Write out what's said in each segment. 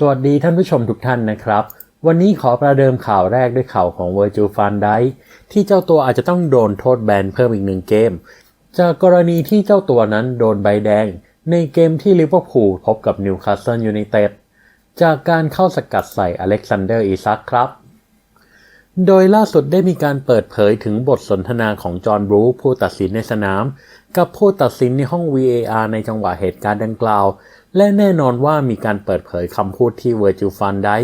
สวัสดีท่านผู้ชมทุกท่านนะครับ วันนี้ขอประเดิมข่าวแรกด้วยข่าวของ Virgil van Dijk ที่เจ้าตัวอาจจะต้องโดนโทษแบนเพิ่มอีกหนึ่งเกม จากกรณีที่เจ้าตัวนั้นโดนใบแดง ในเกมที่ลิเวอร์พูลพบกับนิวคาสเซิลยูไนเต็ดจากการเข้าสกัดใส่อเล็กซานเดอร์อีซักครับ โดยล่าสุดได้มีการเปิดเผยถึงบทสนทนาของจอห์นบรูผู้ตัดสินในสนาม กับผู้ตัดสินในห้อง VAR ในจังหวะเหตุการณ์ดังกล่าว และแน่นอนว่ามีการเปิดเผยคำพูดที่เวอร์จิลฟันได้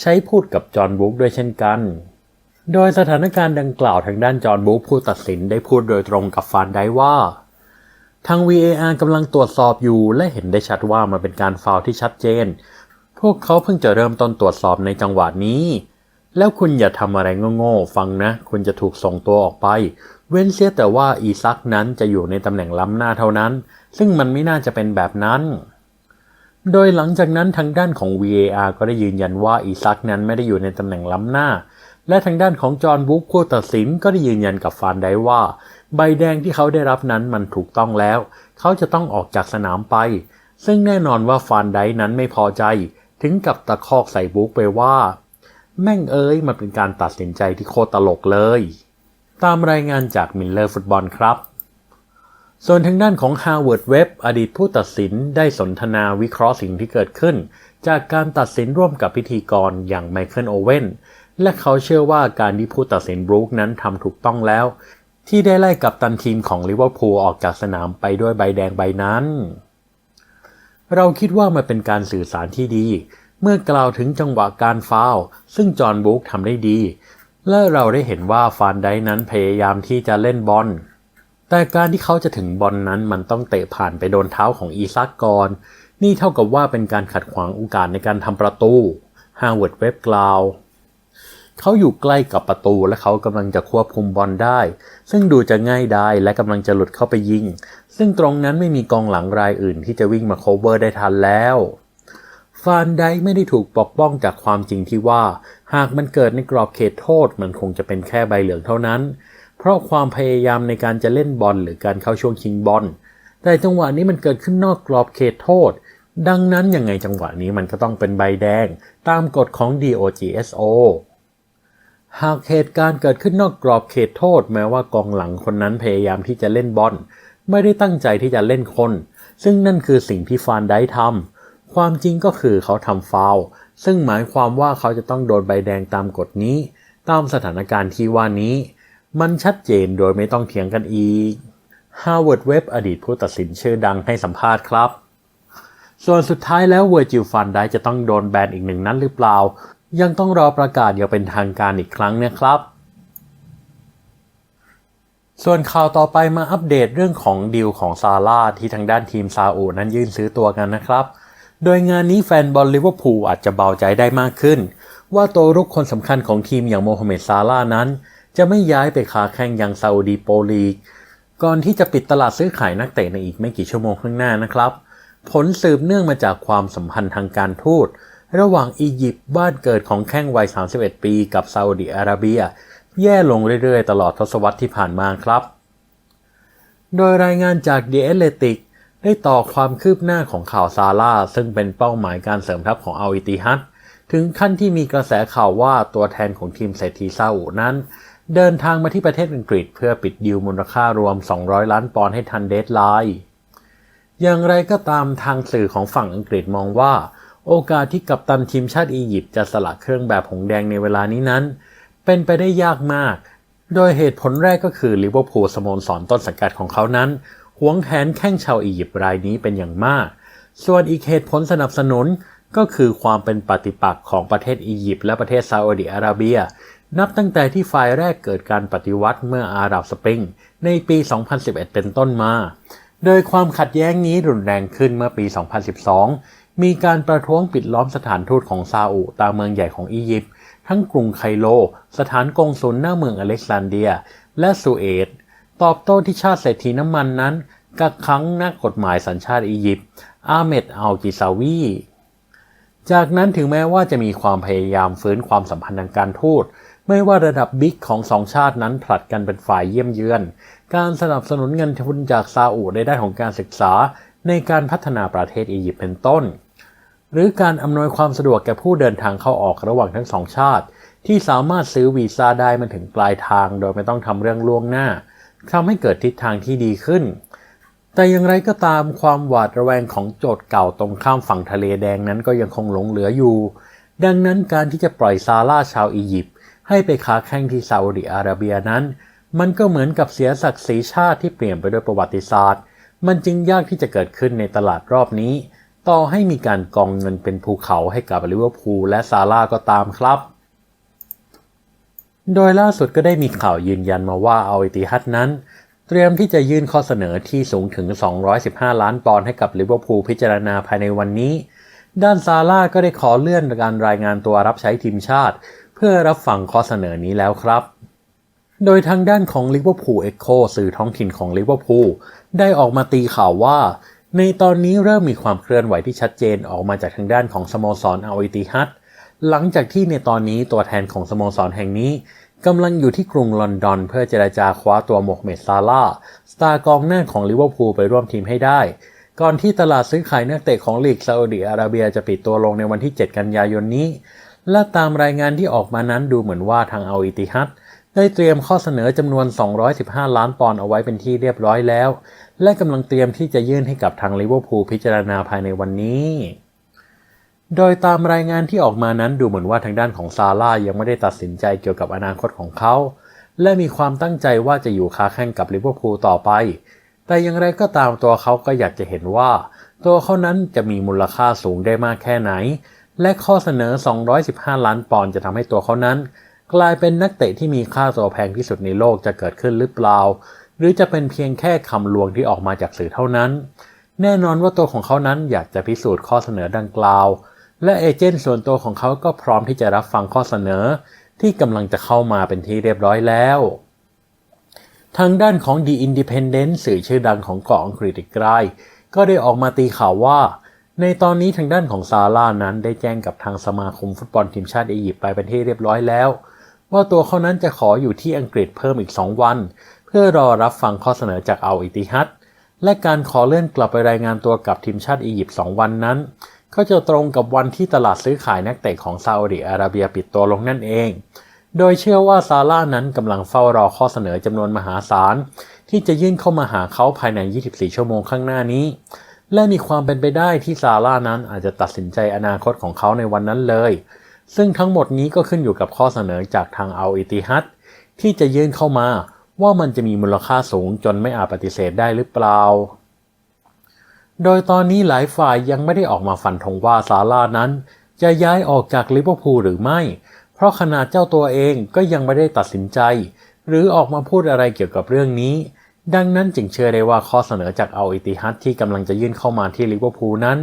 ใช้พูดกับจอห์นบรูคด้วยเช่นกัน โดยสถานการณ์ดังกล่าวทางด้านจอห์นบรูคผู้ตัดสินได้พูดโดยตรงกับฟันได้ว่า ทาง VAR กำลังตรวจสอบอยู่และเห็นได้ชัดว่ามันเป็นการฟาวที่ชัดเจน พวกเขาเพิ่งจะเริ่มต้นตรวจสอบในจังหวะนี้ แล้วคุณอย่าทำอะไรโง่ๆฟังนะ คุณจะถูกส่งตัวออกไปเว้นเสียแต่ว่าอีซักนั้นจะอยู่ในตำแหน่งล้ำหน้าเท่านั้น ซึ่งมันไม่น่าจะเป็นแบบนั้น โดยหลังจากนั้นทางด้านของ VAR ก็ได้ยืนยันว่าอีซักนั้นไม่ได้อยู่ในตำแหน่งล้ำหน้า และทางด้านของจอห์นบุ๊กผู้ตัดสินก็ได้ยืนยันกับฟานได้ว่า ใบแดงที่เขาได้รับนั้นมันถูกต้องแล้ว เขาจะต้องออกจากสนามไป ซึ่งแน่นอนว่าฟานไดนั้นไม่พอใจ ถึงกับตะคอกใส่บุ๊กไปว่า แม่งเอ้ยมันเป็นการตัดสินใจที่โคตรตลกเลย ตามรายงานจากมิลเลอร์ฟุตบอลครับ ส่วนทางด้านของ Harvard Web อดีตผู้ตัดสินได้สนทนาวิเคราะห์สิ่งที่เกิดขึ้น จากการตัดสินร่วมกับพิธีกรอย่างไมเคิลโอเวนและเขาเชื่อว่าการที่ผู้ตัดสินบรูคนั้นทำถูกต้องแล้ว ที่ได้ไล่กับตันทีมของลิเวอร์พูลออกจากสนามไปด้วยใบแดงใบนั้น เราคิดว่ามันเป็นการสื่อสารที่ดี เมื่อกล่าวถึงจังหวะการฟาวซึ่งจอห์นบุ๊กทำได้ดี และเราได้เห็นว่าฟานไดนั้นพยายามที่จะเล่นบอล แต่การที่เขาจะถึงบอลนนั้นมันต้องเตะผ่านไปโดนเท้าของอีซักก่อน นี่เท่ากับว่าเป็นการขัดขวางโอกาสในการทำประตูฮาวเวิร์ดเว็บกล่าวเขาอยู่ใกล้กับประตูและเขากำลังจะควบคุมบอลได้ ซึ่งดูจะง่ายได้และกำลังจะหลุดเข้าไปยิง ซึ่งตรงนั้นไม่มีกองหลังรายอื่นที่จะวิ่งมาโคเวอร์ได้ทันแล้วฟานไดไม่ได้ถูกปกป้องจากความจริงที่ว่า หากมันเกิดในกรอบเขตโทษมันคงจะเป็นแค่ใบเหลืองเท่านั้น เพราะความพยายามในการจะเล่นบอลหรือการเข้าช่วงชิงบอล แต่จังหวะนี้มันเกิดขึ้นนอกกรอบเขตโทษ ดังนั้นยังไงจังหวะนี้มันก็ต้องเป็นใบแดง ตามกฎของ DOGSO หากเหตุการณ์เกิดขึ้นนอกกรอบเขตโทษ แม้ว่ากองหลังคนนั้นพยายามที่จะเล่นบอลไม่ได้ตั้งใจที่จะเล่นคน ซึ่งนั่นคือสิ่งที่ฟานได้ทำความจริงก็คือเขาทำฟาวซึ่งหมายความว่าเขาจะต้องโดนใบแดงตามกฎนี้ ตามสถานการณ์ที่ว่านี้ มันชัดเจนโดยไม่ต้องเถียงกันอีก Harvard Web อดีตผู้ตัดสินชื่อดังให้สัมภาษณ์ครับ ส่วนสุดท้ายแล้วเวอร์จิลฟันได้จะต้องโดนแบนอีกหนึ่งนัดหรือเปล่า ยังต้องรอประกาศอย่างเป็นทางการอีกครั้งนะครับ ส่วนข่าวต่อไปมาอัปเดตเรื่องของดีลของซาร่าที่ทางด้านทีมซาอุนั้นยื่นซื้อตัวกันนะครับ โดยงานนี้แฟนบอลลิเวอร์พูลอาจจะเบาใจได้มากขึ้น ว่าตัวรุกคนสำคัญของทีมอย่างโมฮัมเหม็ดซาร่านั้น จะไม่ย้ายไปค้าแข่งยังซาอุดีโปรลีก ก่อนที่จะปิดตลาดซื้อขายนักเตะในอีกไม่กี่ชั่วโมงข้างหน้านะครับ ผลสืบเนื่องมาจากความสัมพันธ์ทางการทูต ระหว่างอียิปต์บ้านเกิดของแข้งวัย 31 ปี กับซาอุดิอาระเบีย แย่ลงเรื่อยๆ ตลอดทศวรรษที่ผ่านมาครับ โดยรายงานจาก The Athletic ได้ต่อความคืบหน้าของข่าวซาร่าซึ่งเป็นเป้าหมายการเสริมทัพของอัลอิติฮัดถึงขั้นที่มีกระแสข่าวว่าตัวแทนของทีมเศรษฐีซาอุนั้น เดินทางมาที่ประเทศอังกฤษ เพื่อปิดดีลมูลค่ารวม 200 ล้านปอนด์ให้ทันเดทไลน์อย่างไรก็ตามทางสื่อของฝั่งอังกฤษมองว่า โอกาสที่กัปตันทีมชาติอียิปต์จะสละเครื่องแบบหงแดงในเวลานี้นั้น เป็นไปได้ยากมาก โดยเหตุผลแรกก็คือลิเวอร์พูลสโมสรต้นสังกัดของเขานั้นหวงแหนแข้งชาวอียิปต์รายนี้เป็นอย่างมาก ส่วนอีกเหตุผลสนับสนุนก็คือความเป็นปฏิปักษ์ของประเทศอียิปต์และประเทศซาอุดิอาระเบีย นับตั้งแต่ที่ฝ่ายแรกเกิดการปฏิวัติเมื่ออาหรับสปริงในปี 2011 เป็นต้นมา โดยความขัดแย้งนี้รุนแรงขึ้นเมื่อปี 2012 มีการประท้วงปิดล้อมสถานทูตของซาอุตามเมืองใหญ่ของอียิปต์ทั้งกรุงไคโล สถานกงสุลหน้าเมืองอเล็กซานเดีย และสุเอต ตอบโต้ที่ชาติเศรษฐีน้ำมันนั้น กักขังนักกฎหมายสัญชาติอียิปต์อาเมดอัลกิซาวีจากนั้นถึงแม้ว่าจะมีความพยายามฟื้นความสัมพันธ์ทางการทูต ไม่ว่าระดับบิ๊กของสองชาตินั้นผลัดกันเป็นฝ่ายเยี่ยมเยือน การสนับสนุนเงินทุนจากซาอุในด้านของการศึกษา ในการพัฒนาประเทศอียิปต์เป็นต้น หรือการอำนวยความสะดวกแก่ผู้เดินทางเข้าออกระหว่างทั้งสองชาติ ที่สามารถซื้อวีซ่าได้มาถึงปลายทาง โดยไม่ต้องทำเรื่องล่วงหน้าทำให้เกิดทิศทางที่ดีขึ้น แต่อย่างไรก็ตามความหวาดระแวงของโจทย์เก่าตรงข้ามฝั่งทะเลแดงนั้นก็ยังคงหลงเหลืออยู่ ดังนั้นการที่จะปล่อยซาร่าชาวอียิปต์ ให้ไปค้าแข่งที่ซาอุดิอาระเบียนั้น มันก็เหมือนกับเสียศักดิ์ศรีชาติที่เปลี่ยนไปด้วยประวัติศาสตร์ มันจึงยากที่จะเกิดขึ้นในตลาดรอบนี้ ต่อให้มีการกองเงินเป็นภูเขาให้กับลิเวอร์พูลและซาร่าก็ตามครับ โดยล่าสุดก็ได้มีข่าวยืนยันมาว่าเอาอิติฮัดนั้น เตรียมที่จะยื่นข้อเสนอที่สูงถึง 215 ล้านปอนด์ให้กับลิเวอร์พูลพิจารณาภายในวันนี้ด้านซาร่าก็ได้ขอเลื่อนการรายงานตัวรับใช้ทีมชาติ เพื่อรับฟังข้อเสนอนี้แล้วครับ โดยทางด้านของลิเวอร์พูลเอ็กโคสื่อท้องถิ่นของลิเวอร์พูลได้ออกมาตีข่าวว่า ในตอนนี้เริ่มมีความเคลื่อนไหวที่ชัดเจนออกมาจากทางด้านของสโมสรอัลอิติฮัดหลังจากที่ในตอนนี้ตัวแทนของสโมสรแห่งนี้กำลังอยู่ที่กรุงลอนดอนเพื่อเจราจาคว้าตัวโมฮเมดซาร่าสตาร์กองหน้าของลิเวอร์พูลไปร่วมทีมให้ได้ ก่อนที่ตลาดซื้อขายนักเตะของลีกซาอุดิอาระเบียจะปิดตัวลงในวันที่ 7 กันยายนนี้ และตามรายงานที่ออกมานั้นดูเหมือนว่าทางอัลอิติฮัดได้เตรียมข้อเสนอจำนวน 215 ล้านปอนด์เอาไว้เป็นที่เรียบร้อยแล้ว และกำลังเตรียมที่จะยื่นให้กับทางลิเวอร์พูลพิจารณาภายในวันนี้ โดยตามรายงานที่ออกมานั้นดูเหมือนว่าทางด้านของซาร่ายังไม่ได้ตัดสินใจเกี่ยวกับอนาคตของเขา และมีความตั้งใจว่าจะอยู่ค้าแข่งกับลิเวอร์พูลต่อไป แต่อย่างไรก็ตามตัวเขาก็อยากจะเห็นว่า ตัวเขานั้นจะมีมูลค่าสูงได้มากแค่ไหน และข้อเสนอ 215 ล้านปอนด์จะทำให้ตัวเขานั้น กลายเป็นนักเตะที่มีค่าตัวแพงที่สุดในโลกจะเกิดขึ้นหรือเปล่า หรือจะเป็นเพียงแค่คำลวงที่ออกมาจากสื่อเท่านั้น แน่นอนว่าตัวของเขานั้นอยากจะพิสูจน์ข้อเสนอดังกล่าว และเอเจนต์ส่วนตัวของเขาก็พร้อมที่จะรับฟังข้อเสนอ ที่กำลังจะเข้ามาเป็นที่เรียบร้อยแล้วทางด้านของ The Independent สื่อชื่อดังของเกาะอังกฤษอีกรายก็ได้ออกมาตีข่าวว่า ในตอนนี้ทางด้านของซาร่านั้นได้แจ้งกับทางสมาคมฟุตบอลทีมชาติอียิปต์ไปเป็นที่เรียบร้อยแล้ว ว่าตัวเขานั้นจะขออยู่ที่อังกฤษเพิ่มอีก 2 วัน เพื่อรอรับฟังข้อเสนอจากอัลอิติฮัดและการขอเลื่อนกลับไปรายงานตัวกับทีมชาติอียิปต์2วันนั้น ก็จะตรงกับวันที่ตลาดซื้อขายนักเตะของซาอุดิอาระเบียปิดตัวลงนั่นเอง โดยเชื่อว่าซาร่านั้นกำลังเฝ้ารอข้อเสนอจำนวนมหาศาลที่จะยื่นเข้ามาหาเขาภายใน 24 ชั่วโมงข้างหน้านี้ และมีความเป็นไปได้ที่ซาร่านั้นอาจจะตัดสินใจอนาคตของเขาในวันนั้นเลย ซึ่งทั้งหมดนี้ก็ขึ้นอยู่กับข้อเสนอจากทางอัลอิติฮัดที่จะยื่นเข้ามาว่ามันจะมีมูลค่าสูงจนไม่อาจปฏิเสธได้หรือเปล่า โดยตอนนี้หลายฝ่ายยังไม่ได้ออกมาฟันธงว่าซาร่านั้น จะย้ายออกจากลิเวอร์พูลหรือไม่ เพราะขนาดเจ้าตัวเองก็ยังไม่ได้ตัดสินใจ หรือออกมาพูดอะไรเกี่ยวกับเรื่องนี้ ดังนั้นจึงเชื่อได้ว่าข้อเสนอจากอัลอิติฮัดที่กำลังจะยื่นเข้ามาที่ลิเวอร์พูลนั้น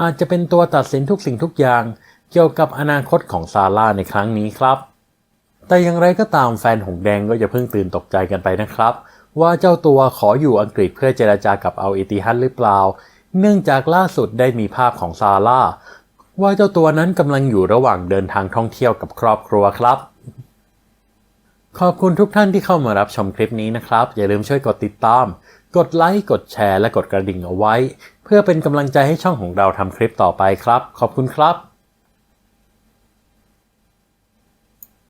อาจจะเป็นตัวตัดสินทุกสิ่งทุกอย่าง เกี่ยวกับอนาคตของซาร่าในครั้งนี้ครับ แต่อย่างไรก็ตามแฟนหงแดงก็อย่าเพิ่งตื่นตกใจกันไปนะครับ ว่าเจ้าตัวขออยู่อังกฤษเพื่อเจราจากับอัลอิติฮัดหรือเปล่า เนื่องจากล่าสุดได้มีภาพของซาร่าว่าเจ้าตัวนั้นกำลังอยู่ระหว่างเดินทางท่องเที่ยวกับครอบครัวครับ ขอบคุณทุกท่านที่เข้ามารับชมคลิปนี้นะครับ อย่าลืมช่วยกดติดตาม กดไลค์ กดแชร์ และกดกระดิ่งเอาไว้ เพื่อเป็นกำลังใจให้ช่องของเราทำคลิปต่อไปครับ ขอบคุณครับ